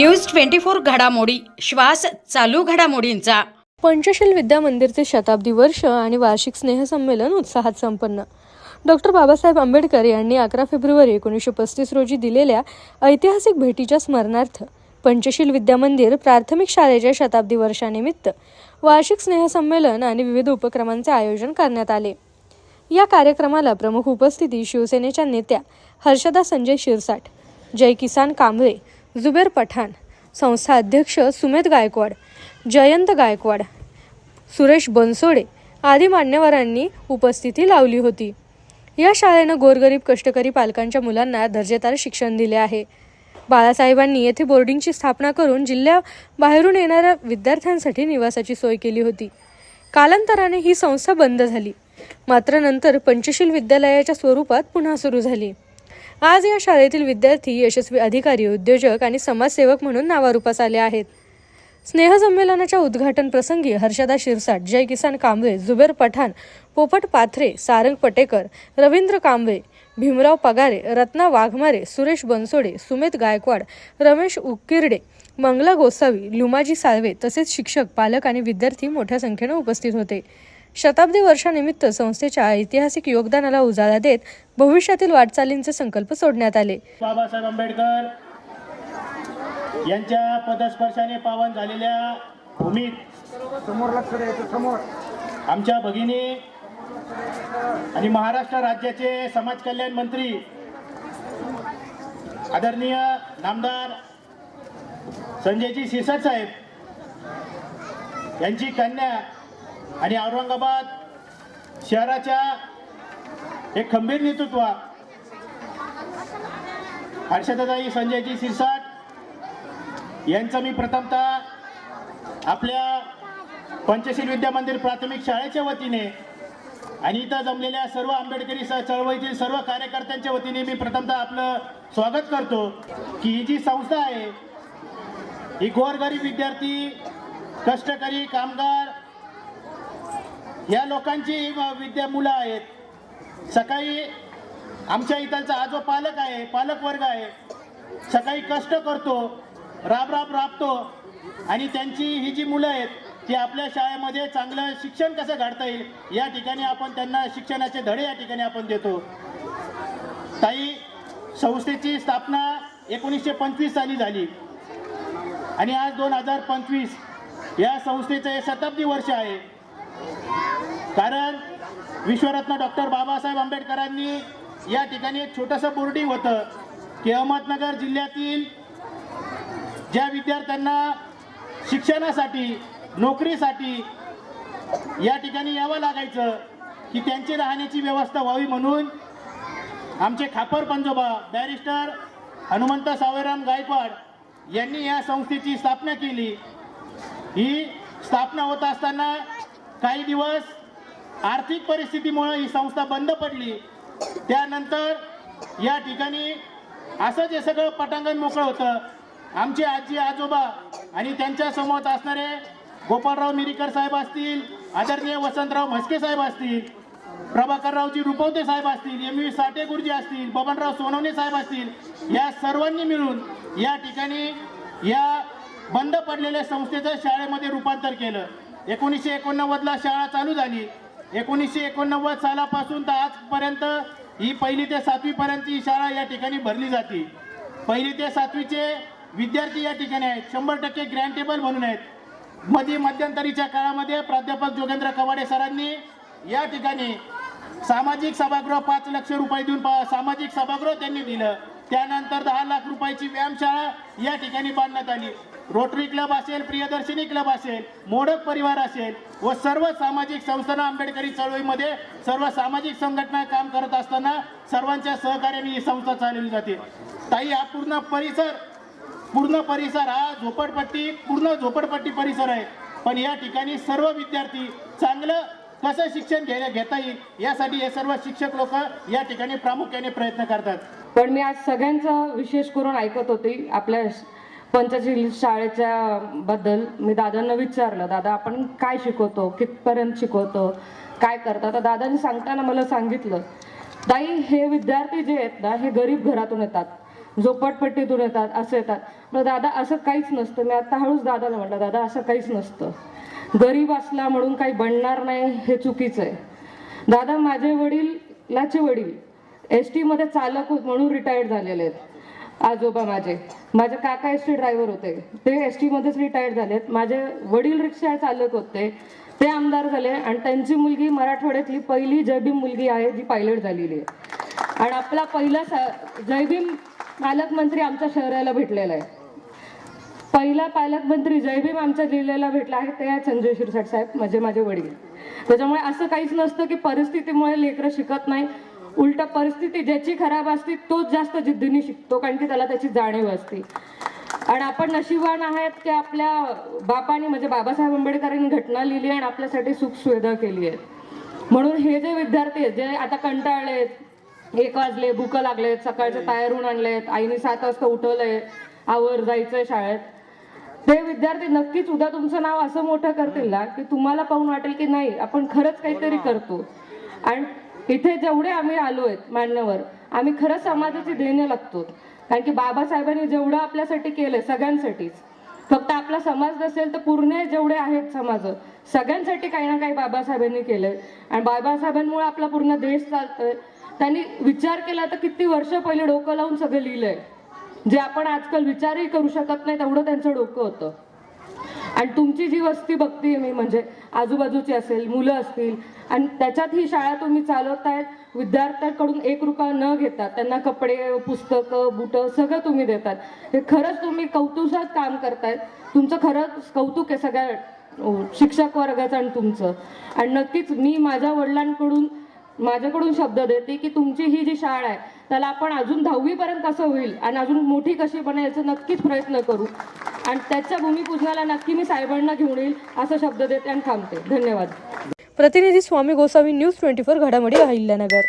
News twenty four घडामोडी. श्वास चालू घडामोडींचा. पंचशील विद्या मंदिरचे शताब्दी वर्ष आणि वार्षिक स्नेहसंमेलन उत्साहात संपन्न. डॉक्टर बाबासाहेब आंबेडकर यांनी अकरा फेब्रुवारी एकोणीसशे पस्तीस रोजी दिलेल्या ऐतिहासिक भेटीच्या स्मरणार्थ पंचशील विद्या मंदिर प्राथमिक शाळेच्या शताब्दी वर्षानिमित्त वार्षिक स्नेहसंमेलन आणि विविध उपक्रमांचे आयोजन करण्यात आले. या कार्यक्रमाला प्रमुख उपस्थिती शिवसेनेच्या नेत्या हर्षदा संजय शिरसाट जय किसान कांबळे जुबेर पठाण संस्था अध्यक्ष सुमेध गायकवाड जयंत गायकवाड सुरेश बनसोडे आदी मान्यवरांनी उपस्थिती लावली होती. या शाळेनं गोरगरीब कष्टकरी पालकांच्या मुलांना दर्जेदार शिक्षण दिले आहे. बाळासाहेबांनी येथे बोर्डिंगची स्थापना करून जिल्ह्याबाहेरून येणाऱ्या विद्यार्थ्यांसाठी निवासाची सोय केली होती. कालांतराने ही संस्था बंद झाली. मात्र नंतर पंचशील विद्यालयाच्या स्वरूपात पुन्हा सुरू झाली. आज या शाळेतील विद्यार्थी यशस्वी अधिकारी उद्योजक आणि समाजसेवक म्हणून नावारूपास आले आहेत. स्नेहसंमेलनाच्या उद्घाटन प्रसंगी हर्षदा शिरसाट जय किसान कांबळे जुबेर पठाण पोपट पाथरे सारंग पटेकर रवींद्र कांबळे भीमराव पगारे रत्ना वाघमारे सुरेश बनसोडे सुमित गायकवाड रमेश उकिरडे मंगला गोसावी लुमाजी साळवे तसेच शिक्षक पालक आणि विद्यार्थी मोठ्या संख्येने उपस्थित होते. शताब्दी वर्षानिमित्त संस्थेच्या ऐतिहासिक योगदानाला उजाळा देत भविष्यातील वाटचालींचे संकल्प सोडण्यात आले. बाबासाहेब आंबेडकर यांच्या पदस्पर्शाने पावन झालेल्या भूमीत समोर लक्ष द्यायचं समोर. आमच्या भगिनी आणि महाराष्ट्र राज्याचे समाज कल्याण मंत्री आदरणीय नामदार संजयजी सिरसाट साहेब यांची कन्या आणि औरंगाबाद शहराच्या एक खंबीर नेतृत्व. हर्षदाताई संजयजी सिरसाट यांचं मी प्रथमतः आपल्या पंचशील विद्या मंदिर प्राथमिक शाळेच्या वतीने आणि इथं जमलेल्या सर्व आंबेडकरी चळवळीतील सर्व कार्यकर्त्यांच्या वतीने मी प्रथमतः आपलं स्वागत करतो की ही जी संस्था आहे ही गोरगरीब विद्यार्थी कष्टकरी कामगार या लोकांची विद्या मुलं आहेत. सकाळी आमच्या इथलचा हा जो पालक आहे पालक वर्ग आहे. सकाळी कष्ट करतो राब राब राबतो. आणि त्यांची ही जी मुलं आहेत ती आपल्या शाळेमध्ये चांगलं शिक्षण कसं घडता येईल या ठिकाणी आपण त्यांना शिक्षणाचे धडे या ठिकाणी आपण देतो. ताई संस्थेची स्थापना एकोणीसशे पंचवीस साली झाली. आणि आज दोन हजार पंचवीस या संस्थेचं हे शताब्दी वर्ष आहे. कारण विश्वरत्न डॉक्टर बाबासाहेब आंबेडकरांनी या ठिकाणी एक छोटंसं बोर्डिंग होतं की अहमदनगर जिल्ह्यातील ज्या विद्यार्थ्यांना शिक्षणासाठी नोकरीसाठी या ठिकाणी यावं लागायचं की त्यांची राहण्याची व्यवस्था व्हावी म्हणून आमचे खापर पंजोबा बॅरिस्टर हनुमंत सावयराम गायकवाड यांनी या संस्थेची स्थापना केली. ही स्थापना होत असताना काही दिवस आर्थिक परिस्थितीमुळे ही संस्था बंद पडली. त्यानंतर या ठिकाणी असं जे सगळं पटांगण मोकळं होतं आमचे आजी आजोबा आणि त्यांच्यासमोर असणारे गोपाळराव मिरीकर साहेब असतील आदरणीय वसंतराव म्हस्के साहेब असतील प्रभाकररावजी रुपवते साहेब असतील एम व्ही साठे गुरुजी असतील बबनराव सोनवणे साहेब असतील या सर्वांनी मिळून या ठिकाणी या बंद पडलेल्या संस्थेचं शाळेमध्ये रूपांतर केलं. एकोणीसशे एकोणनव्वदला शाळा चालू झाली. एकोणीसशे एकोणनव्वद सालापासून तर आजपर्यंत ही पहिली ते सातवीपर्यंतची शाळा या ठिकाणी भरली जाते. पहिली ते सातवीचे विद्यार्थी या ठिकाणी आहेत. शंभर टक्के ग्रँटेबल म्हणून आहेत. मध्ये मध्यंतरीच्या काळामध्ये प्राध्यापक जोगेंद्र कवाडे सरांनी या ठिकाणी सामाजिक सभागृह पाच लक्ष रुपये देऊन सामाजिक सभागृह त्यांनी दिलं. त्यानंतर दहा लाख रुपयाची व्यायामशाळा या ठिकाणी बांधण्यात आली. रोटरी क्लब असेल प्रियदर्शिनी क्लब असेल मोडक परिवार असेल व सर्व सामाजिक संस्थांना आंबेडकरी चळवळीमध्ये सर्व सामाजिक संघटना काम करत असताना सर्वांच्या सहकार्याने ही संस्था चालवली जाते. ताई हा पूर्ण परिसर पूर्ण परिसर हा झोपडपट्टी पूर्ण झोपडपट्टी परिसर आहे. पण या ठिकाणी सर्व विद्यार्थी चांगलं कसं शिक्षण घ्यायला घेता येईल यासाठी हे सर्व शिक्षक लोक या ठिकाणी प्रामुख्याने प्रयत्न करतात. पण मी आज सगळ्यांचं विशेष करून ऐकत होती आपल्या पंचशील शाळेच्या बद्दल. मी दादांना विचारलं दादा आपण काय शिकवतो? कितपर्यंत शिकवतो? काय करता? तर दादांनी सांगताना मला सांगितलं ताई हे विद्यार्थी जे आहेत ना हे गरीब घरातून येतात. झोपटपट्टीतून येतात असं येतात. पण दादा असं काहीच नसतं. मी आता हळूच दादाला म्हटलं दादा असं काहीच नसतं. गरीब असला म्हणून काही बनणार नाही हे चुकीचं आहे. दादा माझे वडीलाचे वडील एस टीमध्ये चालक होत म्हणून रिटायर्ड झालेले आहेत. आजोबा माझे. माझे काका एस टी ड्रायव्हर होते. ते एस टीमध्येच रिटायर्ड झालेत. माझे वडील रिक्षा चालक होते. ते आमदार झाले आणि त्यांची मुलगी मराठवाड्यातली पहिली जयभीम मुलगी आहे जी पायलट झालेली आहे. आणि आपला पहिला सा- जयभीम पालकमंत्री आमच्या शहराला भेटलेला आहे. पहिला पालकमंत्री जयभीम आमच्या जिल्ह्याला भेटला आहे ते आहेत संजय शिरसाट साहेब म्हणजे माझे वडील. त्याच्यामुळे असं काहीच नसतं की परिस्थितीमुळे लेकरं शिकत नाही. उलट परिस्थिती ज्याची खराब असते तोच जास्त जिद्दीने शिकतो कारण की त्याला त्याची जाणीव असते. आणि आपण नशिबान आहेत की आपल्या बापाने म्हणजे बाबासाहेब आंबेडकरांनी घटना लिहिली आणि आपल्यासाठी सुख सुविधा केली आहे. म्हणून हे जे विद्यार्थी आहेत जे आता कंटाळलेत एक वाजले भूक लागलेत सकाळचे तयारून आणलेत आईने सात वाजता उठवलंय आवर जायचंय शाळेत. ते विद्यार्थी नक्कीच उद्या तुमचं नाव असं मोठं करतील ना की तुम्हाला पाहून वाटेल की नाही आपण खरंच काहीतरी करतो. आणि इथे जेवढे आम्ही आलो आहेत मान्यवर आम्ही खरंच समाजाची देणं लागतो. कारण की बाबासाहेबांनी जेवढं आपल्यासाठी केलंय सगळ्यांसाठीच. फक्त आपला समाज नसेल तर पूर्ण जेवढे आहेत समाज सगळ्यांसाठी काही ना काही बाबासाहेबांनी केलंय. आणि बाबासाहेबांमुळे आपला पूर्ण देश चालतोय. त्यांनी विचार केला तर किती वर्ष पहिले डोकं लावून सगळं लिहिलंय. जे आपण आजकाल विचारही करू शकत नाही तेवढं त्यांचं डोकं होतं. आणि तुमची जी वस्ती बघतीये मी म्हणजे आजूबाजूची असेल मुलं असतील आणि त्याच्यात ही शाळा तुम्ही चालवतायत विद्यार्थ्यांकडून एक रुपया न घेता त्यांना कपडे पुस्तकं बुटं सगळं तुम्ही देतात हे खरंच तुम्ही कौतुकात काम करतायत. तुमचं खरंच कौतुक आहे सगळ्या शिक्षक वर्गाचं आणि तुमचं. आणि नक्कीच मी माझ्या वडिलांकडून माझ्याकडून शब्द देते की तुमची ही जी शाळा आहे त्याला आपण अजून दहावीपर्यंत कसं होईल आणि अजून मोठी कशी बनेल याचा नक्कीच प्रयत्न करू. आणि त्याच्या भूमिपूजनाला नक्की मी साहेबांना घेऊन येईल असा शब्द देते आणि थांबते. धन्यवाद. प्रतिनिधी Swami Gosavi News twenty four घडामोडी अहिल्यानगर.